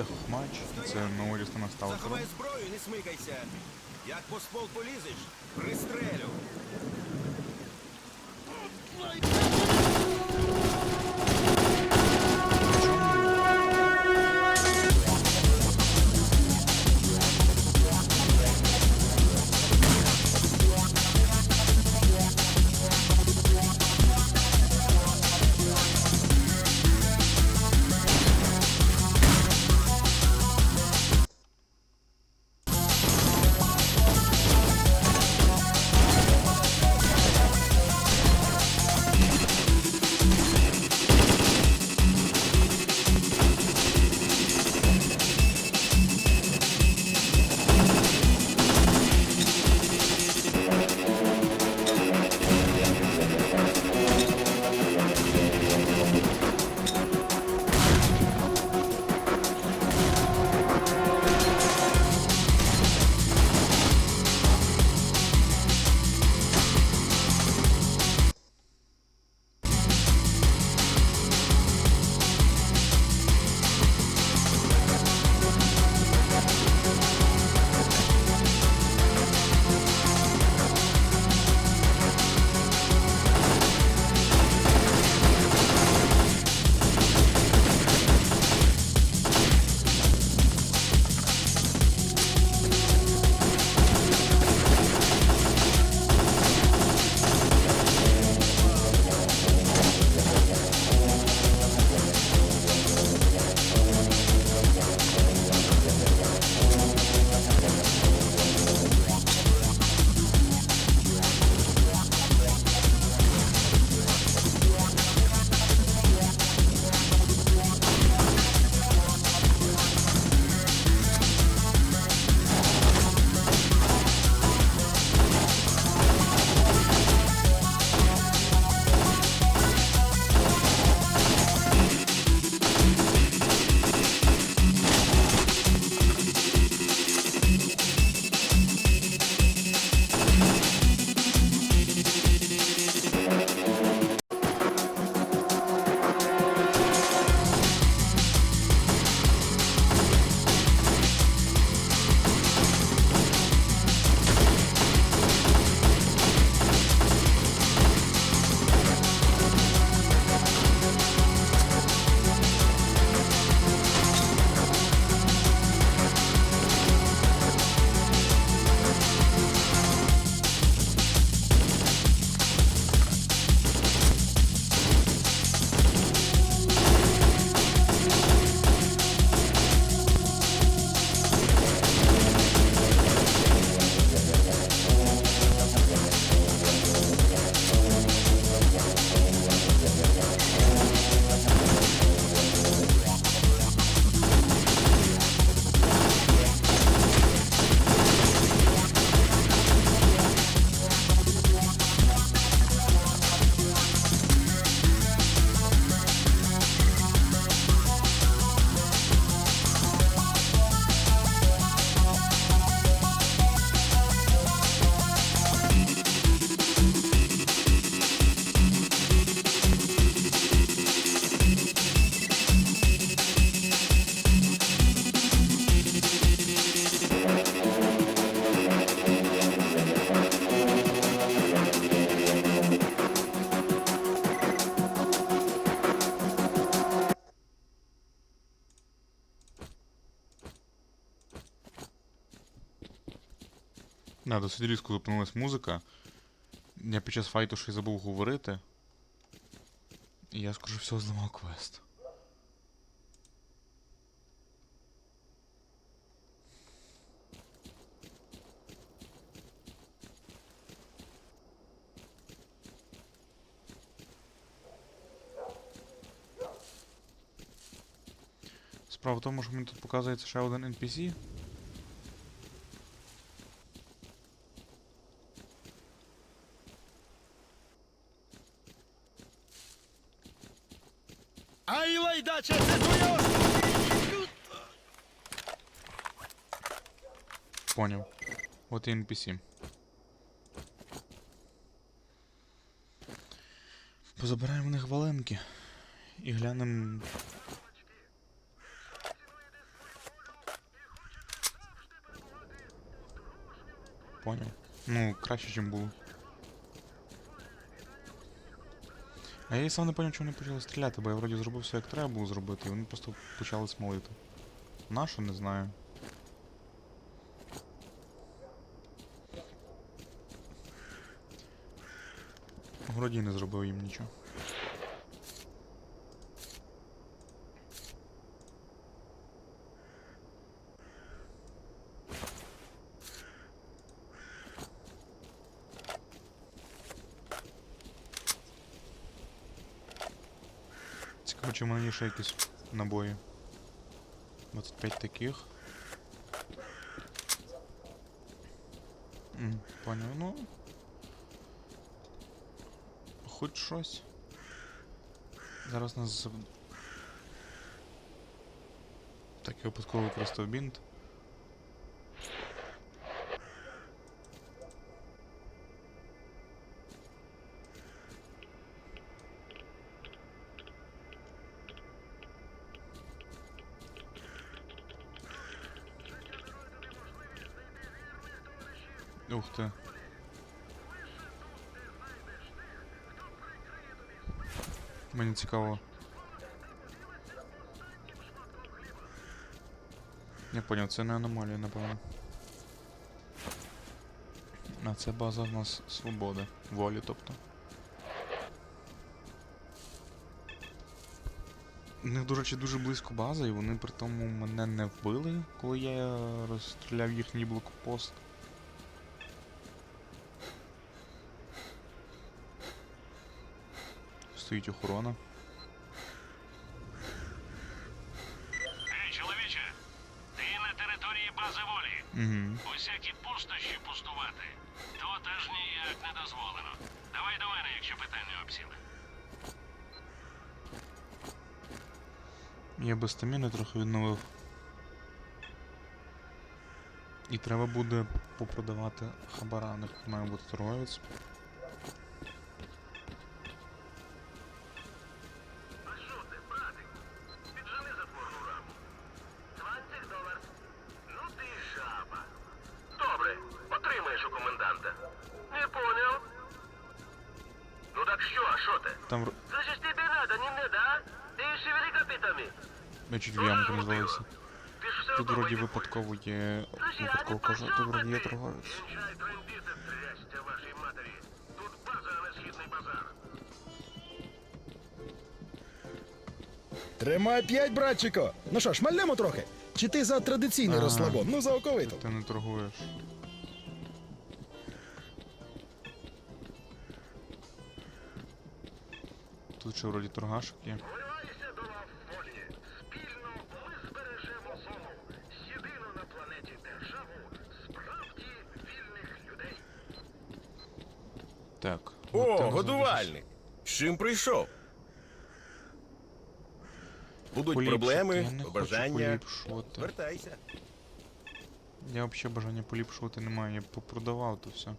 Це Хохмач, це частина Сталкера. Заховай зброю, не смикайся. Як по ствол полізеш, пристрелю. Да, досить різко зупинилась музика. Я під час файту щось забув говорити. І я, скоріше всього, зламав квест. Справа в тому, що мені тут показується ще один NPC. вбивати NPC. Позабираємо в них валенки і глянемо. Понял. Ну, краще, ніж було. А я і сам не поняв, чому вони почали стріляти, бо я вроді зробив все як треба було зробити, і вони просто почали смолити. Нашу не знаю. Вроді не зробив їм нічого. Цікаво, чи в мене є ще якісь набої. 25 таких. М, Поняв, ну. Хоч щось. Зараз нас. заб Так, я випадково використав бінт. Мені цікаво. Я поняв, це не аномалія, напевно. А це база в нас свободи. Волі, тобто. У них, до речі, дуже близько база, і вони при тому мене не вбили, коли я розстріляв їхній блокпост. Стоїть охорона. Ей, чоловіче, ти на території бази волі. Угу. Усякі пустощі пустувати. Тут аж ніяк не дозволено. Давай до мене, якщо питання обсіли. Я без стаміни трохи відновив. І треба буде попродавати хабара, не має бути торговець. Там р- Слышишь, тебе надо, не мне, да? Ты шевели копытами. я чуть в ямку не звалився. Ты ж все Тут вроді випадково є. Випадково кажу, тут вроді є торговець. Кінчай трендіти, трясся вашій матері. Тут база, а не східний базар. Тримай п'ять, братчико. Ну що, шмальнемо трохи? Чи ти за традиційний А. розслабон? Ну, за оковиту. Ти не торгуєш. Справді вільних людей. Так. О, годувальник! З чим прийшов? Будуть Поліпшити. проблеми, Я не хочу побажання. поліпшувати. Вертайся. Я взагалі бажання поліпшувати не маю, я попродавав то все.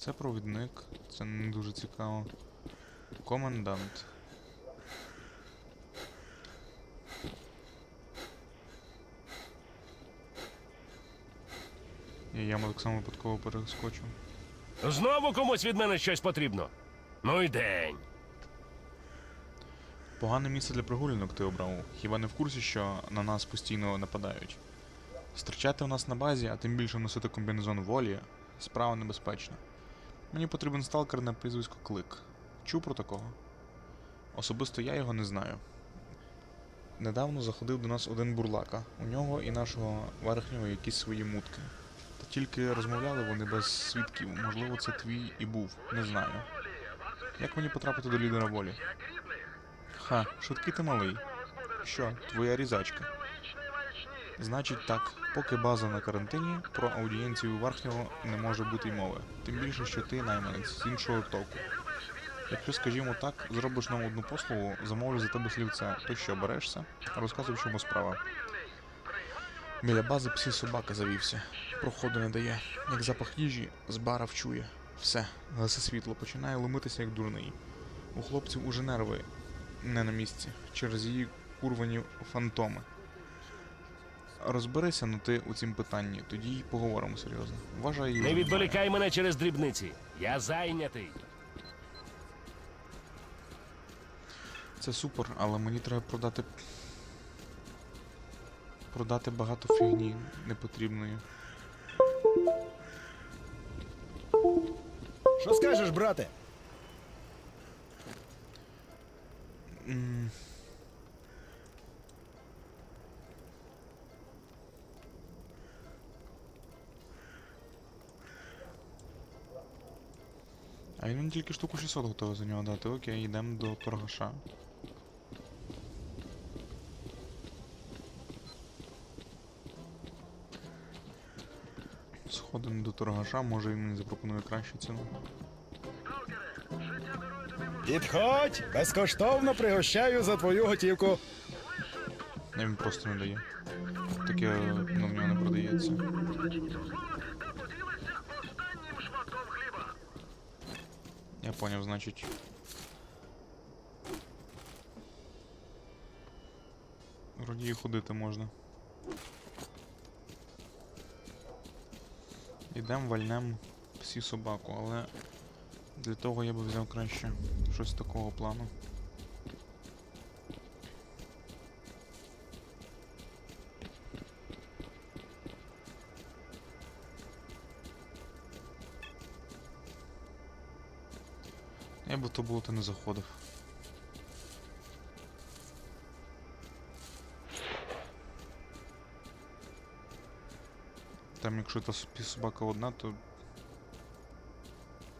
Це провідник, це не дуже цікаво. Комендант. Я яму так само випадково перескочив. Знову комусь від мене щось потрібно. Ну й день. Погане місце для прогулянок ти обрав. Хіба не в курсі, що на нас постійно нападають? Стрічати у нас на базі, а тим більше носити комбінезон волі, справа небезпечна. Мені потрібен сталкер на прізвисько Клик. Чув про такого? Особисто я його не знаю. Недавно заходив до нас один бурлака. У нього і нашого верхнього якісь свої мутки. Та тільки розмовляли вони без свідків. Можливо, це твій і був. Не знаю. Як мені потрапити до лідера волі? Ха, швидкий ти малий. Що, твоя різачка? Значить так, поки база на карантині, про аудієнцію верхнього не може бути й мови. Тим більше, що ти найманець з іншого току. Якщо, скажімо так, зробиш нам одну послугу, замовлю за тебе слівце, то що, берешся? Розказуй, в чому справа. Біля бази пси собака завівся. Проходу не дає. Як запах їжі, з бара вчує. Все, гаси світло, починає ломитися як дурний. У хлопців уже нерви не на місці через її курвані фантоми. Розберися ну ти у цім питанні, тоді й поговоримо серйозно. Вважай. Не відволікай мене через дрібниці. Я зайнятий. Це супер, але мені треба продати. Продати багато фігні непотрібної. Що скажеш, брате? М. А він мені тільки штуку 600 готовий за нього дати. Окей, йдемо до торгаша. Сходимо до торгаша, може він мені запропонує кращу ціну. Підходь, безкоштовно пригощаю за твою готівку. Не, він просто не дає. Таке ну, в нього не продається. Я поняв, значить. Вроді і ходити можна. Ідемо, вальнем всі собаку, але для того я би взяв краще щось такого плану. Я би в то було, то не заходив. Там, якщо та собі собака одна, то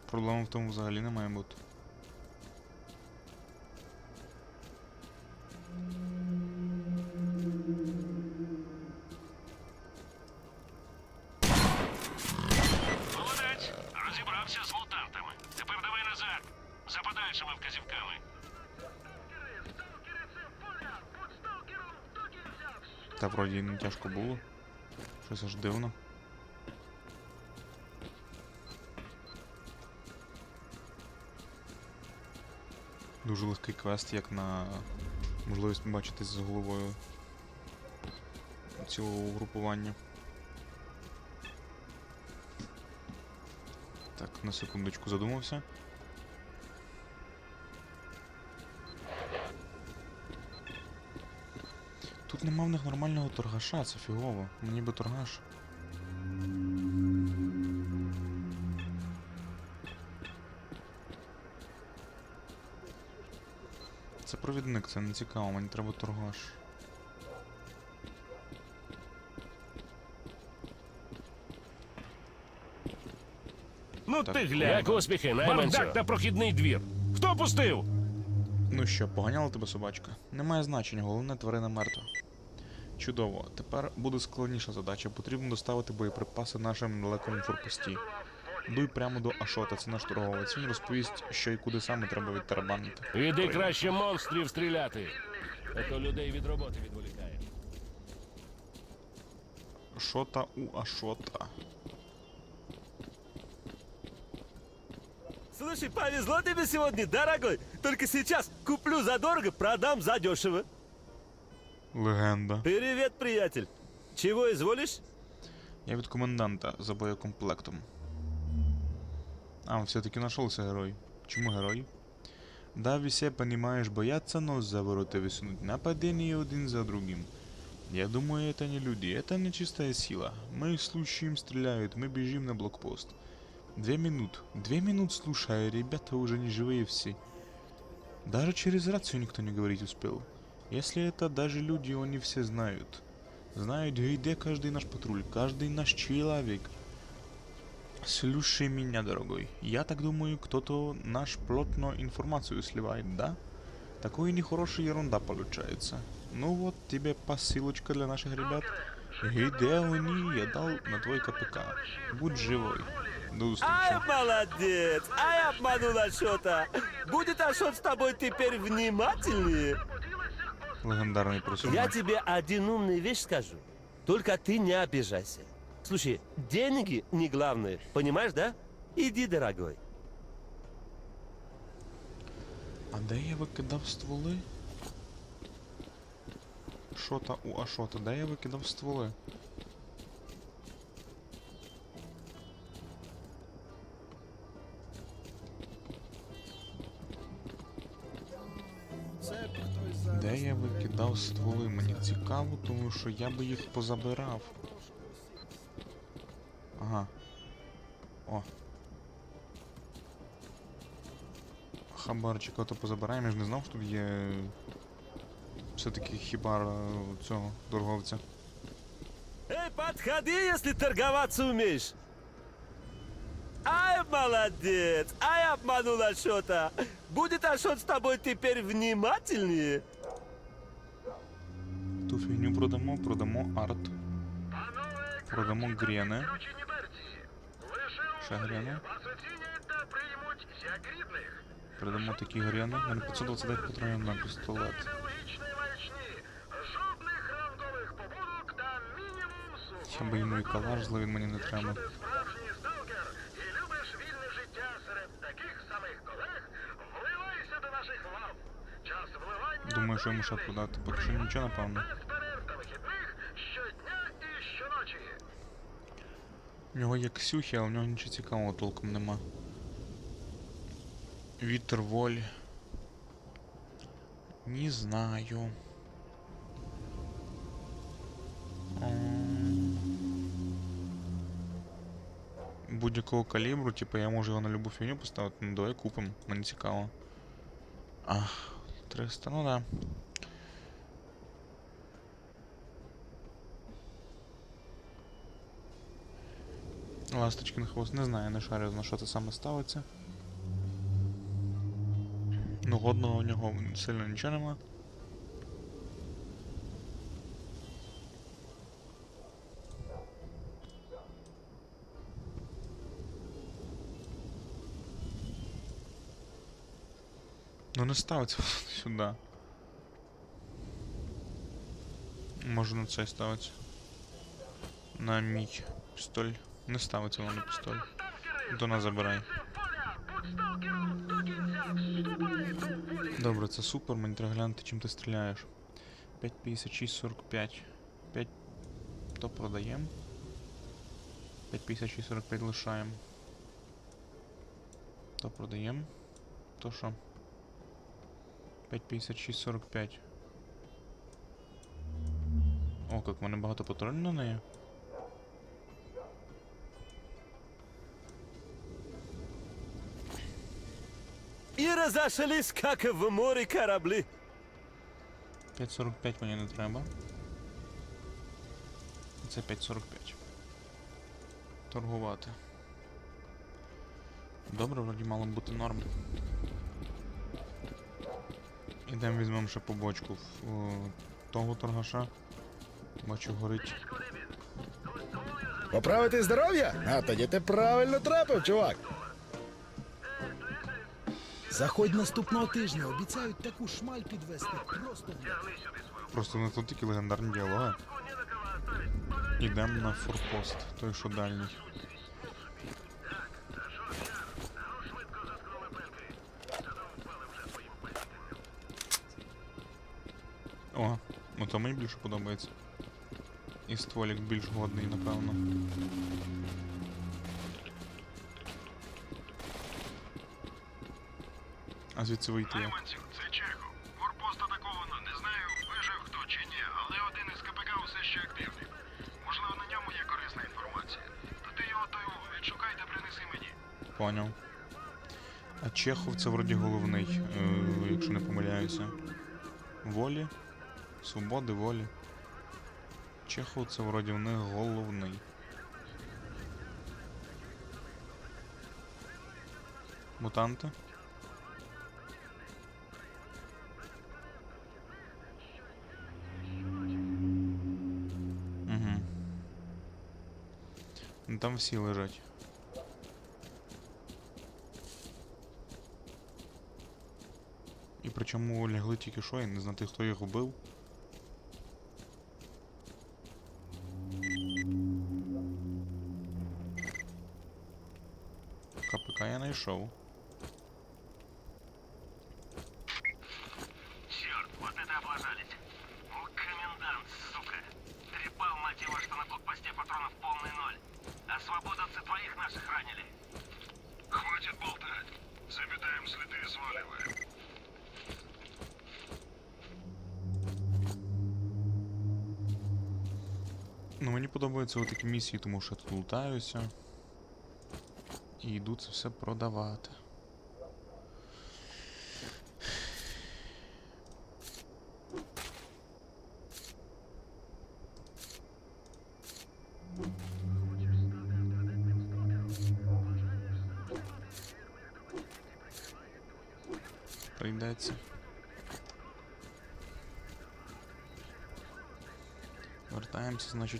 проблем в тому взагалі не має бути. Щось аж дивно. Дуже легкий квест, як на можливість бачитись з головою цього угрупування. Так, на секундочку задумався. Тут нема в них нормального торгаша, це фігово. Мені би торгаш. Це провідник, це не цікаво, мені треба торгаш. Ну Так, ти глянь. Як успіхи, найманцю? Бардак та прохідний двір. Хто пустив? Ну що, поганяла тебе собачка? Немає значення, головне тварина мертва. Чудово. Тепер буде складніша задача. Потрібно доставити боєприпаси нашим далекому форпості. Дуй прямо до Ашота, це наш торговець. Він розповість, що і куди саме треба відтарабанити. Іди краще монстрів стріляти. А то людей від роботи відволікає. Шота у Ашота. Слушай, повезло тебе сегодня, дорогой. Только сейчас куплю задорого, продам задешево. Легенда. Привет, приятель. Чего изволишь? Я від коменданта за боєкомплектом. А, все-таки нашелся герой. Чому герой? Да, все, понимаешь, боятся нос за ворота висунуть. Нападения один за другим. Я думаю, это не люди, это нечистая сила. Мы слушаем, стреляют, мы бежим на блокпост. Две минут. Две минут слушаю, ребята уже не живые все. Даже через рацию никто не говорить успел. Если это даже люди, они все знают. Знают, где каждый наш патруль, каждый наш человек. Слушай меня, дорогой. Я так думаю, кто-то наш плотно информацию сливает, да? Такое нехорошая ерунда получается. Ну вот тебе посылочка для наших ребят. Где они? Я дал на твой КПК. Будь живой. Ай, встречи. молодец! Ай, обманул Ашота. Будет Ашот с тобой теперь внимательнее. Легендарный Я персонаж. тебе один умный вещь скажу. Только ты не обижайся. Слушай, деньги не главное, понимаешь, да? Иди, дорогой. А де я викидав стволи? Шота у Ашота. Де я викидав стволи? Де я викидав стволи? Мені цікаво, тому що я би їх позабирав. Ага. О. Хабарчика то позабираємо, я ж не знав, що тут є. Все-таки хібар е, цього торговця. Эй, подходи, если торговаться умеешь. Ай, молодец! Ай, обманул Ашота! Будет Ашот с тобой теперь внимательнее? Продамо, продамо арт. Продамо грени. Ще грени. Продамо такі грени. У мене 529 патронів на пістолет. Я би йому і калаш злив, він мені не треба. Думаю, що йому ще продати. Поки що нічого, напевно. Без перерв та вихідних щодня і щоночі. У нього є Ксюхи, а у нього нічого цікавого толком нема. Вітер волі. Не знаю. Будь-якого калібру, типу я можу його на любу фігню поставити, ну давай купимо, мені цікаво. Ах, 300, ну да. Ласточкин хвост, не знаю, не шарю, на що це саме ставиться. Ну, годного у нього сильно нічого нема. Ну не ставиться сюди. Може на цей ставиться. На мій пістоль. Не ставиться воно на пістоль. До нас забирай. Добре, це супер, мені треба глянути, чим ти стріляєш. 5,56, 45. 5. То продаємо. 5,56, 45 лишаємо. То продаємо. То що? 5,56, 45. О, як в мене багато патронів на неї. И разошлись, как в море корабли. 5.45 мені не треба. Це 5.45. Торгувати. Добре, вроді мало бути норм. Ідемо візьмемо ще побочку в о, того торгаша. Бачу, горить. Поправити здоров'я? А тоді ти правильно трапив, чувак. Заходь наступного тижня, обіцяють таку шмаль підвести. Просто Просто не тут тільки легендарні діалоги. Ідемо на форпост, той що дальній. О, ну то мені більше подобається. І стволік більш годний, напевно. А звідси вийти як? Найманців, це Чехов. Форпост атаковано. Не знаю, вижив хто чи ні, але один із КПК все ще активний. Можливо, на ньому є корисна інформація. То ти його той відшукай та принеси мені. Поняв. А Чехов це вроді головний, е, якщо не помиляюся. Волі. Свободи, волі. Чехов це вроді в них головний. Мутанти. Всі лежать. І причому лягли тільки що, я не знати, хто їх вбив. КПК я знайшов. Ну, мені подобаються такі місії, тому що я тут лутаюся. І йду це все продавати.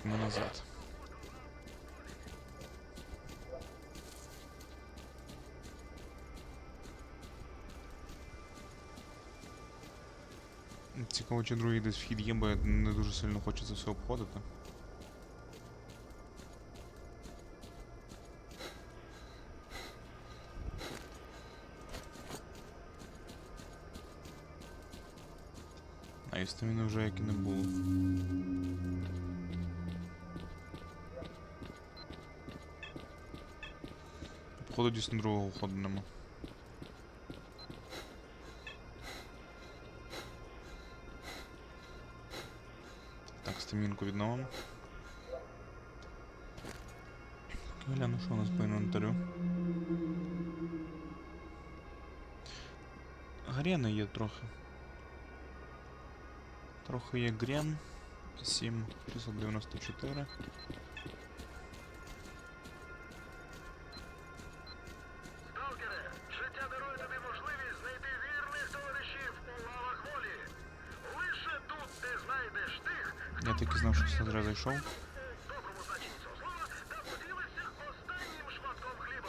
Ми назад. Цікаво, чи другий десь вхід є, бо я не дуже сильно це все обходити. А і стаміни вже як і не було. Походу дійсно другого входу нема. Так, стамінку відновимо. Гляну, що у нас по інвентарю. Грена є трохи. Трохи є грен. 7 394 Я так і знав, що все зря зайшов. в доброму значенні цього слова, та поділися останнім шматком хліба.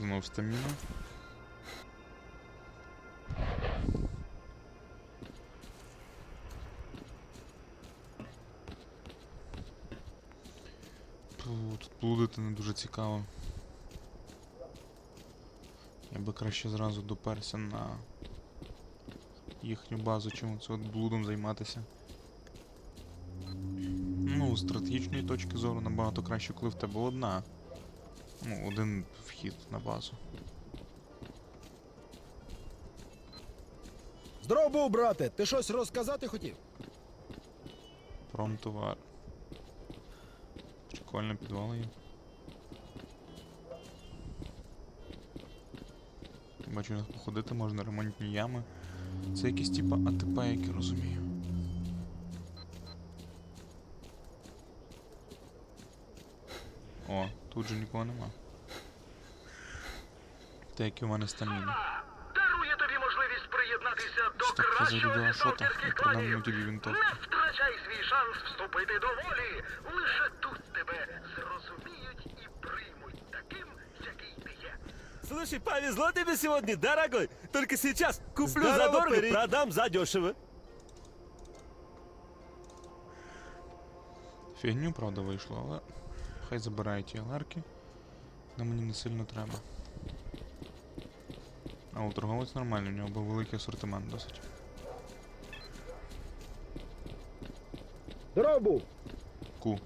Знов стаміна. Тут блудити не дуже цікаво. Я би краще зразу доперся на їхню базу, чим це от блудом займатися. Ну, з стратегічної точки зору набагато краще, коли в тебе одна. Ну, один вхід на базу. Здоров був, брате! Ти щось розказати хотів? Промтовар. Прикольно підвал є. Бачу, у нас походити можна, ремонтні ями. Це якісь типа АТП, як я розумію. О, тут же нікого нема. Те, які у мене стаміни. Дарує тобі можливість приєднатися до кращого Ашота і продам тобі вінтовку. Не втрачай свій шанс вступити до волі. Лише тут тебе зрозуміють і приймуть таким, який ти є. Слушай, повезло тебе сегодня, дорогой. Только сейчас куплю Здорово, за дорого, продам за дешево. Фігню, правда, вийшло, але хай забирають ті алерки. Нам мені не сильно треба. А у торговець нормальний, у нього був великий асортимент досить. Здоров був! Ку.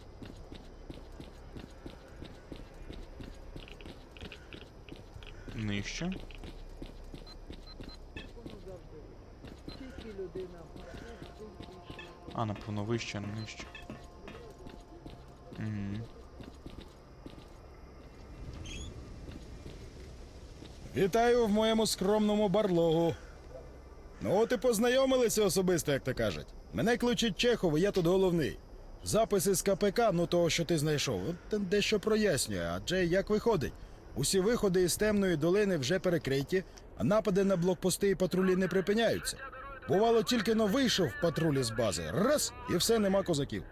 Нижче. А, напевно, вище, а не нижче. Угу. Вітаю в моєму скромному барлогу. Ну, от і познайомилися особисто, як то кажуть. Мене кличуть Чехов, і я тут головний. Записи з КПК, ну того, що ти знайшов, от дещо прояснює. Адже як виходить? Усі виходи із темної долини вже перекриті, а напади на блокпости і патрулі не припиняються. Бувало, тільки но вийшов патруль із бази. Раз, і все, нема козаків.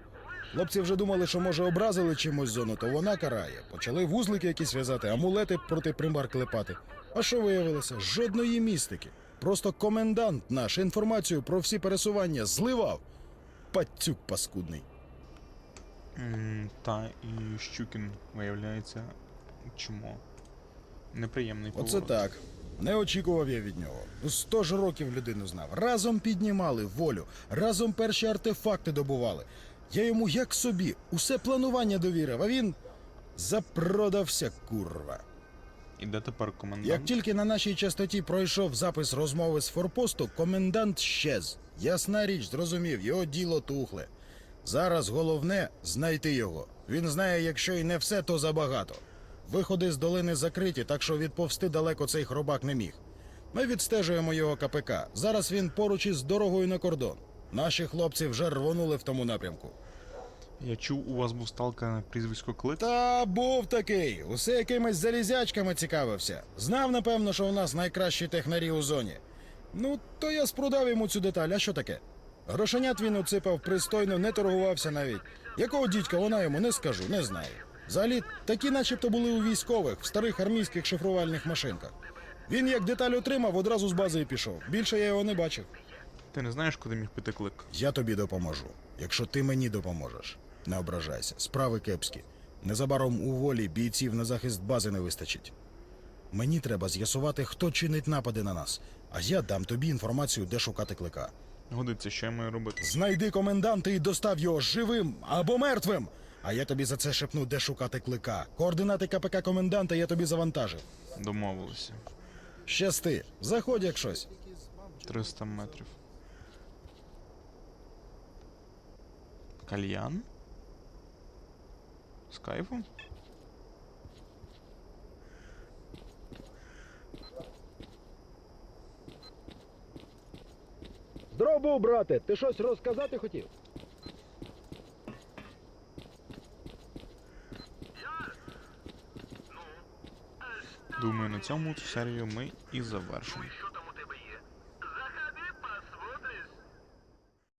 Хлопці вже думали, що може образили чимось зону, то вона карає. Почали вузлики якісь в'язати, амулети проти примар клепати. А що виявилося? Жодної містики. Просто комендант наш інформацію про всі пересування зливав. Пацюк паскудний. М, Та і Щукін, виявляється, чмо. Неприємний Оце так. Не очікував я від нього. Ну, Сто ж років людину знав. Разом піднімали волю, разом перші артефакти добували. Я йому як собі, усе планування довірив, а він запродався, курва. І де тепер комендант? Як тільки на нашій частоті пройшов запис розмови з форпосту, комендант щез. Ясна річ, зрозумів, його діло тухле. Зараз головне знайти його. Він знає, якщо і не все, то забагато. Виходи з долини закриті, так що відповсти далеко цей хробак не міг. Ми відстежуємо його КПК. Зараз він поруч із дорогою на кордон. Наші хлопці вже рвонули в тому напрямку. Я чув, у вас був сталкер на прізвисько Клик. Та був такий. Усе якимись залізячками цікавився. Знав, напевно, що у нас найкращі технарі у зоні. Ну, то я спродав йому цю деталь, а що таке? Грошенят він оципав пристойно, не торгувався навіть. Якого дідька вона йому не скажу, не знаю. Взагалі, такі начебто були у військових, в старих армійських шифрувальних машинках. Він як деталь отримав, одразу з бази і пішов. Більше я його не бачив. Ти не знаєш, куди міг піти клик? Я тобі допоможу, якщо ти мені допоможеш. Не ображайся, справи кепські. Незабаром у волі бійців на захист бази не вистачить. Мені треба з'ясувати, хто чинить напади на нас, а я дам тобі інформацію, де шукати клика. Годиться, що я маю робити? Знайди коменданта і достав його живим або мертвим. А я тобі за це шепну, де шукати клика. Координати КПК коменданта я тобі завантажив. Домовилися. Щасти, заходь як щось. 300 метрів. Кальян? З кайфом? Здоров був, брате, ти щось розказати хотів? Думаю, на цьому цю серію ми і завершимо.